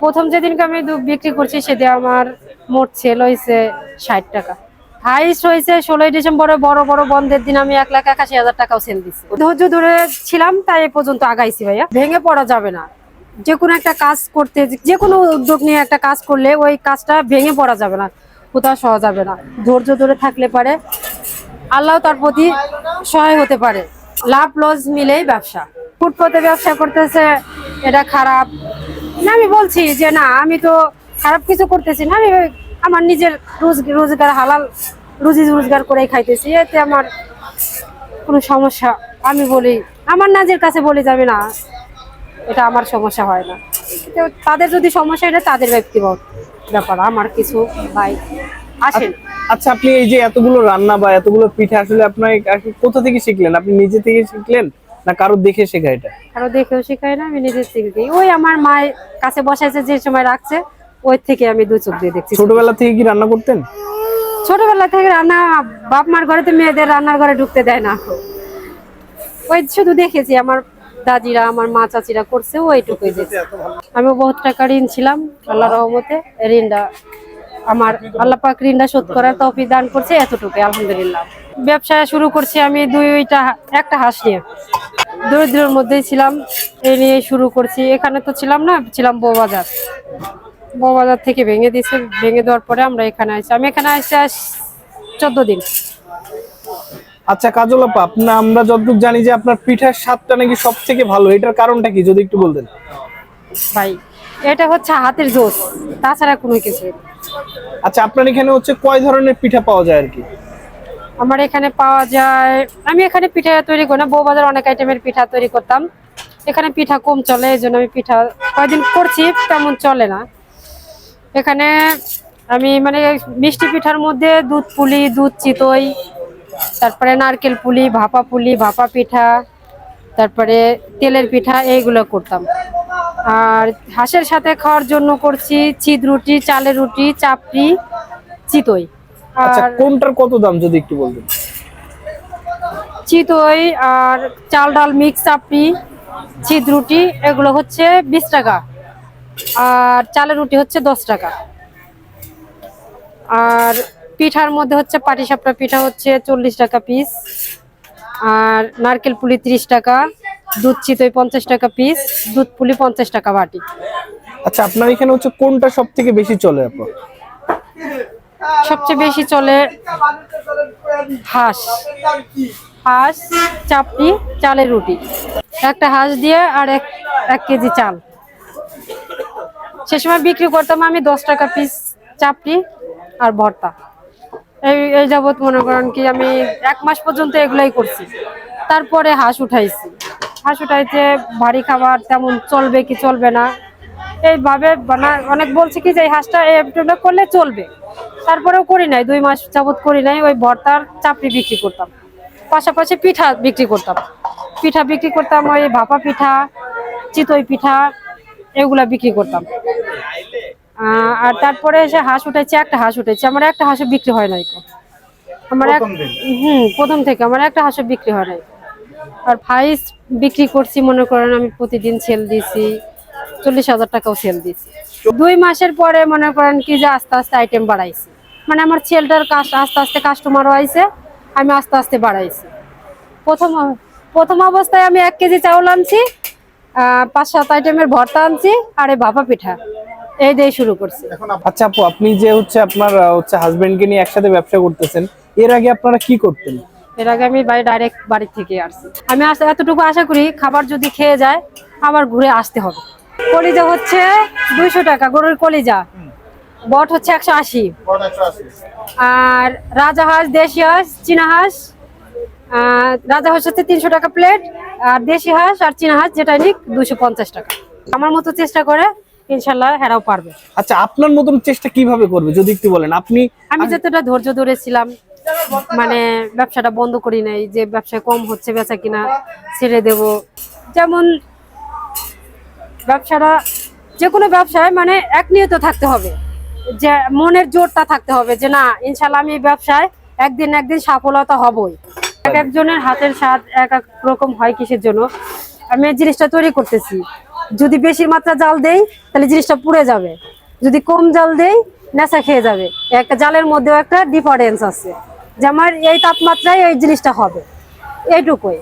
প্রথম যেদিনকে আমি দুধ বিক্রি করছি সেদিন আমার মোট সেল হয়েছে ষাট টাকা। হাইস্ট হয়েছে ষোলোই ডিসেম্বরে বড় বড় বন্ধের দিন আমি এক লাখ একাশি হাজার টাকাও সেল দিচ্ছি ধৈর্য ধরে ছিলাম, তাই পর্যন্ত আগাইছি ভাইয়া। ভেঙে পড়া যাবে না। যে কোনো একটা কাজ করতে, যে কোনো উদ্যোগ নিয়ে একটা কাজ করলে ওই কাজটা ভেঙে পড়া যাবে না, হতাশ হওয়া যাবে না। ধৈর্য ধরে থাকলে পারে, আল্লাহ তার প্রতি সহায় হতে পারে। লাভ লস মিলেই ব্যবসা। ফুটপথে ব্যবসা করতেছে, এটা খারাপ না, আমি বলছি যে না, আমি তো খারাপ কিছু করতেছি না, আমি আমার নিজের রোজ- রোজগার, হালাল রুজি রোজগার করে খাইতেছি, এতে আমার কোনো সমস্যা, আমি বলি, আমার নাজের কাছে বলে যাবে না, এটা আমার সমস্যা হয় না। তাদের যদি সমস্যা, এটা তাদের ব্যক্তিগত ব্যাপার, আমার কিছু ভাই আসেন। আচ্ছা আপনি এই যে এতগুলো রান্না বা এতগুলো পিঠা, আসলে আপনার কোথা থেকে শিখলেন? আপনি নিজে থেকে শিখলেন? না কারও দেখে শেখা এটা? কারও দেখেও শেখাই না আমি নিজের থেকে ওই আমার মায়ের কাছে বসাইছে যে সময় রাখছে ওই থেকে আমি দু চোখ দিয়ে দেখছি। ছোটবেলা থেকে কি রান্না করতেন? ছোটবেলা থেকে রান্না বাপ মার ঘরে তো মেয়েদের রান্নার ঘরে ঢুকতে দেয় না ওই শুধু দেখেছি আমার দাদিরা আমার মা চাচিরা করছে ওইটুকুই দেখছি। আমি বহুত টাকা ঋণ ছিলাম আল্লাহ রহমতে ঋণটা আমার আল্লাহ পাক ঋণটা শোধ করার তফি দান করছে এতটুকু আলহামদুলিল্লাহ। ব্যবসা শুরু করছি আমি দুইটা একটা হাঁস নিয়ে। দরিদ্রের মধ্যেই ছিলাম এই নিয়ে শুরু করছি। এখানে তো ছিলাম না ছিলাম বউবাজার। বউবাজার থেকে ভেঙে দিয়েছে ভেঙে দেওয়ার পরে আমরা এখানে আসছি আমি এখানে আসছি আজ চোদ্দ দিন। আচ্ছা কাজল আপা আপনার আমরা যতটুকু জানি যে আপনার পিঠার স্বাদটা নাকি সব থেকে ভালো। এটার কারণটা কি যদি একটু বলতেন? ভাই এটা হচ্ছে হাতের জোস তাছাড়া কোনো কিছু। আচ্ছা আপনার এখানে হচ্ছে কয় ধরনের পিঠা পাওয়া যায় আর কি? আমার এখানে পাওয়া যায়, আমি এখানে পিঠা তৈরি করি না বউবাজার অনেক আইটেমের পিঠা তৈরি করতাম। এখানে পিঠা কম চলে, এই জন্য আমি পিঠা কয়েকদিন করছি, তেমন চলে না। এখানে আমি মানে মিষ্টি পিঠার মধ্যে দুধ পুলি, দুধ চিতই, তারপরে নারকেল পুলি, ভাপা পুলি, ভাপা পিঠা, তারপরে তেলের পিঠা, এইগুলো করতাম। আর হাঁসের সাথে খাওয়ার জন্য করছি চিদ রুটি চালের রুটি চাপড়ি চিতই। আচ্ছা কোনটার কত দাম যদি একটু বলতেন? চিতই আর চাল ডাল মিক্স চাপড়ি চিদ রুটি এগুলো হচ্ছে বিশ টাকা। আর চালের রুটি হচ্ছে দশ টাকা। আর পিঠার মধ্যে হচ্ছে পাটিসাপটা পিঠা হচ্ছে চল্লিশ টাকা পিস আর নারকেল পুলি ত্রিশ টাকা। দুধ চিতই পঞ্চাশ টাকা পিস দুধ পুলি পঞ্চাশ টাকা বাটি। আচ্ছা আপনার এখানে হচ্ছে কোনটা সব থেকে বেশি চলে আপনার? সবচেয়ে বেশি চলে হাঁস। হাঁস চাপড়ি চালের রুটি। একটা হাঁস দিয়ে আর এক এক কেজি চাল। সে সময় বিক্রি করতাম আমি দশ টাকা পিস চাপড়ি আর ভর্তা। এই এই যাবৎ মনে করেন কি আমি এক মাস পর্যন্ত এগুলাই করছি। তারপরে হাঁস উঠাইছি। হাঁস উঠাইতে ভারী খাবার তেমন চলবে কি চলবে না। এইভাবে অনেক বলছে কি যে এই হাঁসটা করলে চলবে। তারপরেও করি নাই দুই মাস যাবত করি নাই ওই ভর্তার চাপড়ি বিক্রি করতাম। পাশাপাশি পিঠা বিক্রি করতাম। পিঠা বিক্রি করতাম ওই ভাপা পিঠা চিতই পিঠা এগুলা বিক্রি করতাম। আর তারপরে এসে হাঁস উঠেছে একটা হাঁস উঠেছে। আমার একটা হাঁসও বিক্রি হয় নাই। আমার এক হুম প্রথম থেকে আমার একটা হাঁসও বিক্রি হয় নাই। আর ফাইস বিক্রি করছি, মনে করেন আমি প্রতিদিন সেল দিছি, চল্লিশ হাজার টাকাও সেল দিছি। দুই মাসের পরে মনে করেন কি যে আস্তে আস্তে আইটেম বাড়াইছি। মানে আমার সেলটার আস্তে আস্তে কাস্টমারও আইছে, আমি আস্তে আস্তে বাড়াইছি। প্রথম প্রথম অবস্থায় আমি এক কেজি চাউল আনছি পাঁচ সাত আইটেমের ভর্তা আনছি, আর ভাপা পিঠা। এই দিয়ে শুরু করছি। আচ্ছা আপু, আপনি যে হচ্ছে আপনার হচ্ছে হাজবেন্ডকে নিয়ে একসাথে ব্যবসা করতেছেন, এর আগে আপনারা কি করতেন? এর আগে আমি বাড়ি ডাইরেক্ট বাড়ি থেকে আসছি। আমি এতটুকু আশা করি খাবার যদি খেয়ে যায় আবার ঘুরে আসতে হবে। কলিজা হচ্ছে দুইশো টাকা গরুর কলিজা। বট হচ্ছে একশো আশি। আর রাজা হাঁস দেশি হাঁস চীনা হাঁস রাজা হাঁস হচ্ছে তিনশো টাকা প্লেট আর দেশি হাঁস আর চীনা হাঁস যেটা নিক দুশো পঞ্চাশ টাকা। আমার মতো চেষ্টা করে ইনশাল্লাহ হেরাও পারবে। আচ্ছা আপনার মতন চেষ্টা কীভাবে করবে? যদি একটু বলেন। আপনি আমি যতটা ধৈর্য ধরেছিলাম মানে ব্যবসাটা বন্ধ করি নাই, যে ব্যবসা কম হচ্ছে, বেচা কিনা ছেড়ে দেব। যেমন ব্যবসাটা যে কোনো ব্যবসায় মানে এক নিয়ত থাকতে হবে। যে মনের জোরটা থাকতে হবে যে না ইনশাল্লাহ আমি ব্যবসায় একদিন একদিন সফলতা হবই। এক একজনের হাতের স্বাদ এক এক রকম হয় কিসের জন্য? আমি এই জিনিসটা তৈরি করতেছি। যদি বেশি মাত্রা জাল দেই, তাহলে জিনিসটা পুড়ে যাবে। যদি কম জাল দেই, নেশা খেয়ে যাবে। একটা জালের মধ্যেও একটা ডিফারেন্স আছে। যে আমার এই তাপমাত্রায় এই জিনিসটা হবে। এইটুকুই।